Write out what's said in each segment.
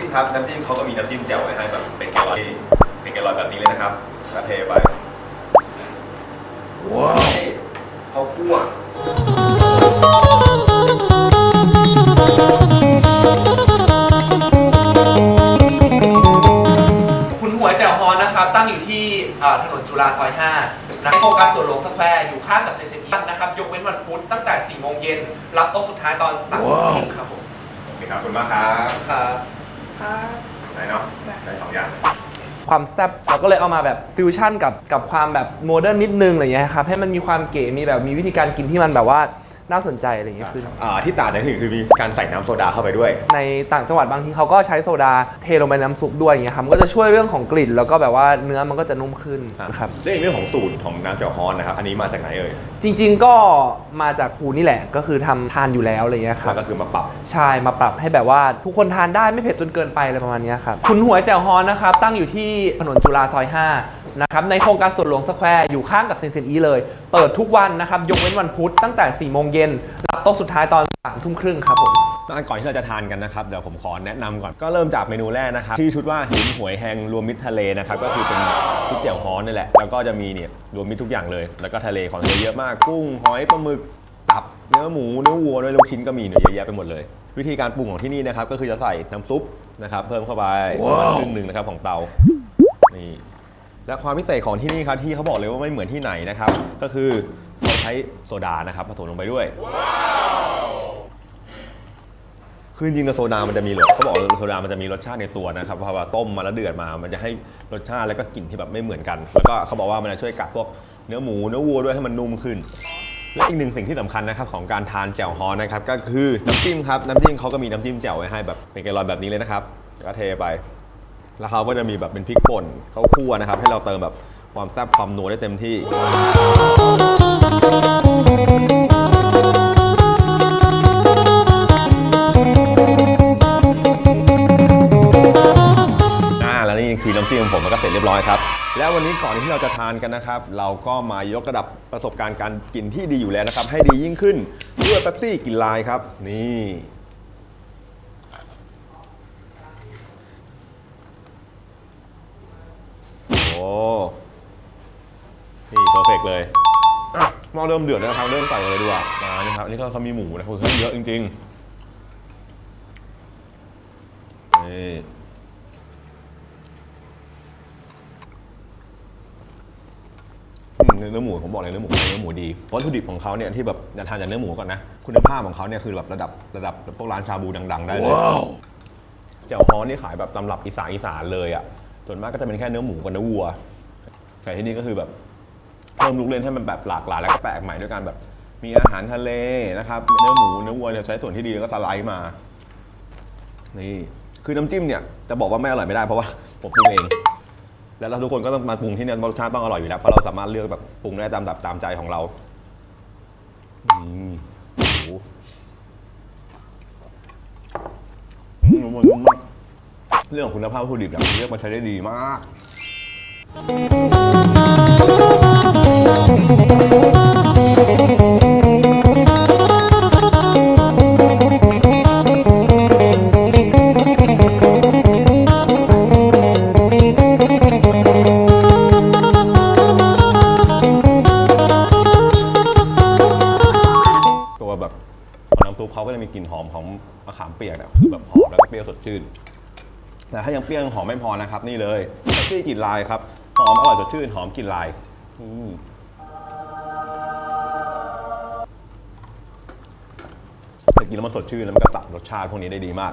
จิ้มครับน้ำจิ้มเขาก็มีน้ำจิ้มแจ่วไว้ให้แบบเป็นแกลลอยเป็นแกลลอยแบบนี้เลยนะครับมาเทไปว้าวเขาคั่วคุณหัวแจ่วฮอนนะครับ ตั้งอยู่ที่ถนนจุฬาซอย5นะโฟกัสสวนหลวงสแควร์อยู่ข้างกับเซซีนะครับ ยกเว้นวันพุธตั้งแต่ 4 โมงเย็น รับโต๊ะสุดท้ายตอน3โมงครึ่งครับผม โอเคครับขอบคุณมากครับ ครับ ไหนเนาะได้สองอย่าง ความแซ่บเราก็เลยเอามาแบบฟิวชั่นกับกับความแบบโมเดิร์นนิดนึงอะไรอย่างเงี้ยครับให้มันมีความเก๋มีแบบมีวิธีการกินที่มันแบบว่า น่าสนใจอะไรอย่างเงี้ยขึ้นอ่าที่ต่างจากที่อื่นคือมีการใส่น้ำโซดาเข้าไปด้วย ในต่างจังหวัดบางทีเขาก็ใช้โซดาเทลงไปในน้ำซุปด้วยอย่างเงี้ยครับมันก็จะช่วยเรื่องของกลิ่น แล้วก็แบบว่าเนื้อมันก็จะนุ่มขึ้นครับเรื่องเรื่องของสูตรของน้ำเจียวฮ้อนนะครับอันนี้มาจากไหนเอ่ยจริง ๆ ก็มาจากภูนี่แหละก็คือทำทานอยู่แล้วอะไรเงี้ยครัแล้บวก็คือมาปรับ ใช่มาปรับให้แบบว่าทุกคนทานได้ไม่เผ็ดจนเกินไปอะไรประมาณเนี้ยครับ คุณหวยแจ่วฮอนนะครับ ตั้งอยู่ที่ถนนจุฬาซอย 5 นะครับในโครงการสวนหลวงสแควร์อยู่ข้างกับเซนเซนอีเลย เปิดทุกวันนะครับยกเว้นวันพุธตั้งแต่4ี่โมงเย็นรับโต๊ะสุดท้ายตอนสามทุ่มครึ่งครับผมก่อนที่เราจะทานกันนะครับเดี๋ยวผมขอแนะนำก่อนก็เริ่มจากเมนูแรกนะครับชื่อชุดว่าหินหวยแหงรวมมิตรทะเลนะครับก็คือเป็นชุดเจียวฮ้อนนี่แหละแล้วก็จะมีเนี่ยรวมมิตรทุกอย่างเลย แล้วก็ทะเลของทะเลเยอะมากกุ้งหอยปลาหมึกตับเนื้อหมูเนื้อวัวด้วยลูกชิ้นก็มีเนี่ยเยอะแยะไปหมดเลย วิธีการปรุงของที่นี่นะครับก็คือจะใส่น้ำซุปนะครับเพิ่มเข้าไปประมาณครึ่งหนึ่งนะครับของเตานี่ และความพิเศษของที่นี่ครับที่เขาบอกเลยว่าไม่เหมือนที่ไหนนะครับ ก็คือเขาใช้โซดานะครับผสมลงไปด้วย คือจริงๆแล้วโซดามันจะมีรสเขาบอกว่าโซดามันจะมีรสชาติในตัวนะครับเพราะว่าต้มมาแล้วเดือดมา มันจะให้รสชาติแล้วก็กลิ่นที่แบบไม่เหมือนกัน แล้วก็เขาบอกว่ามันจะช่วยกัดพวกเนื้อหมูเนื้อวัวด้วยให้มันนุ่มขึ้นและอีกหนึ่งสิ่งที่สำคัญนะครับของการทานแจ่วฮอนนะครับก็คือน้ำจิ้มครับ น้ำจิ้มเขาก็มีน้ำจิ้มแจ่วไว้ให้แบบเป็นแกลลอนแบบนี้เลยนะครับก็เทไป แล้วเขาก็จะมีแบบเป็นพริกป่นเขาคั่วนะครับ ให้เราเติมแบบความแซ่บความนัวได้เต็มที่ อ่าแล้วนี่คือน้ำจิ้มของผมมันก็เสร็จเรียบร้อยครับ แล้ววันนี้ก่อนที่เราจะทานกันนะครับ เราก็มายกระดับประสบการณ์การกินที่ดีอยู่แล้วนะครับ ให้ดียิ่งขึ้นด้วยเป๊ปซี่กินลายครับ นี่ โอ้นี่เพอร์เฟ กเลยอะหม้อเริ่มเดือดแล้วนะครับเริ่มใส่เลยดีกว่าอ่านี่ครับอันนี้เขาเขามีหมูนะครับคือเยอะจริงๆนี่อืมเนื้อหมูผมบอกเลยเนื้อหมูเนื้อหมูดีวัตถุดิบของเขาเนี่ยที่แบบจะทานจากเนื้อหมูก่อนนะ คุณภาพของเขาเนี่ยคือแบบระดับระดับพวกร้านชาบูดัง ๆ ได้เลยเจียวฮ้อนนี่ขายแบบตำรับอีสานอีสานเลยอะส่วนมากก็จะเป็นแค่เนื้อหมูกับเนื้อวัวแต่ที่นี่ก็คือแบบ เพิ่มลูกเล่นให้มันแบบหลากหลายและก็แปลกใหม่ด้วยการแบบ มีอาหารทะเลนะครับเนื้อหมูเนื้อวัวเนี่ยใช้ส่วนที่ดีแล้วก็สไลด์มา นี่คือน้ำจิ้มเนี่ยจะบอกว่าไม่อร่อยไม่ได้เพราะว่าผมปรุงเอง แล้วเราทุกคนก็ต้องมาปรุงที่เนี่ยรสชาติต้องอร่อยอยู่แล้วเพราะเราสามารถเลือกแบบปรุงได้ตามแบบตามใจของเราอืมโอ้โหอืมมันมากเรื่องของคุณภาพวัตถุดิบเนี่ยเลือกมาใช้ได้ดีมาก ตัวแบบขอน้ำซุปเขาก็จะมีกลิ่นหอมของมะขามเปียกเนี่ยคือแบบหอมแล้วก็เปรี้ยวสดชื่น แต่ถ้ายังเปรี้ยวยังหอมไม่พอนะครับ นี่เลยแท็กซี่กลิ่นลายครับ หอมอร่อยสดชื่นหอมกลิ่นลายอืม กินแล้วมันสดชื่นแล้วมันก็ตัดรสชาติพวกนี้ได้ดีมาก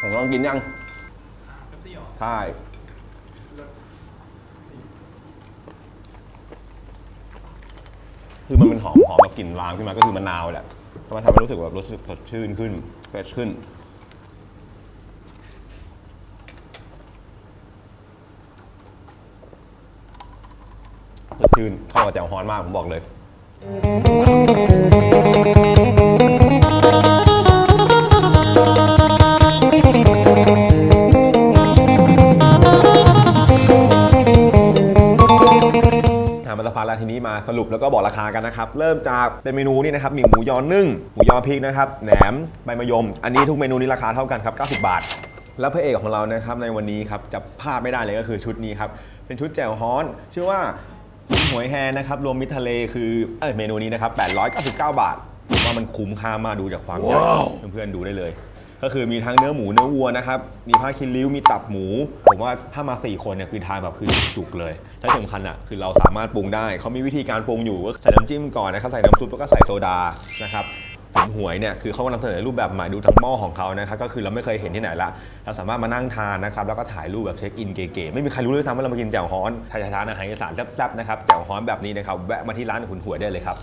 ผมลองกินยังใช่คือมันเป็นหอมหอมแบบกลิ่นลามขึ้นมาก็คือมะนาวแหละทำให้ทำให้รู้สึกแบบรู้สึกสดชื่นขึ้นเฟรชขึ้น สดชื่นเข้ากับแจ่วฮ้อนมากผมบอกเลย สรุปแล้วก็บอกราคากันนะครับ เริ่มจากเป็นเมนูนี่นะครับมีหมูยอนึ่งหมูยอพริกนะครับแหนมใบมะยม อันนี้ทุกเมนูนี้ราคาเท่ากันครับ90 บาท แล้วพระเอกของเรานะครับในวันนี้ครับจะพลาดไม่ได้เลยก็คือชุดนี้ครับเป็นชุดแจ่วฮ้อน ชื่อว่าหวยแฮนะครับรวมมิตรทะเลคือเอยเมนูนี้นะครับ899 บาทผมว่ามันคุ้มค่ามากดูจากความใหญ่เพื่อนๆดูได้เลยส ก็คือมีทั้งเนื้อหมูเนื้อวัวนะครับ มีผ้าคิริ้วมีตับหมู ผมว่าถ้ามา 4 คนเนี่ยคือทานแบบคือจุกเลยถ้าสำคัญอะคือเราสามารถปรุงได้ เขามีวิธีการปรุงอยู่ก็ใส่น้ำจิ้มก่อนนะครับ ใส่น้ำซุปแล้วก็ใส่โซดานะครับผมหวยเนี่ยคือเขากำลังเสนอรูปแบบใหม่ดูทั้งหม้อของเขานะครับก็คือเราไม่เคยเห็นที่ไหนละเราสามารถมานั่งทานนะครับแล้วก็ถ่ายรูปแบบเช็คอินเก๋ๆไม่มีใครรู้เลยซ้ำว่าเรามากินแจ่วฮ้อนถ้าจะทานอาหารอีสานแซ่บๆนะครับแจ่วฮ้อนแบบนี้นะครับแวะมาที่ร้านขุนหวยได้เลยครับ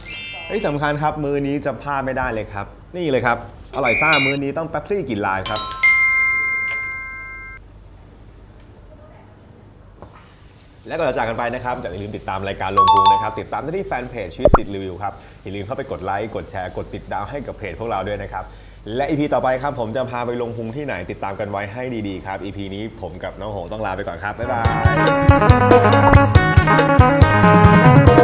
เฮ้ยสำคัญครับมือนี้จะพลาดไม่ได้เลยครับ นี่เลยครับ อร่อยซ่ามือนี้ต้องเป๊ปซี่กลินลายครับ และก่อนจะจากกันไปนะครับอย่าลืมติดตามรายการลงพุงนะครับ ติดตามได้ที่แฟนเพจชีวิตติดรีวิวครับ อย่าลืมเข้าไปกดไลค์กดแชร์กดติดดาวให้กับเพจพวกเราด้วยนะครับ และอีพีต่อไปครับผมจะพาไปลงพุงที่ไหนติดตามกันไว้ให้ดีๆครับอีพีนี้ผมกับน้องโหต้องลาไปก่อนครับบ๊ายบาย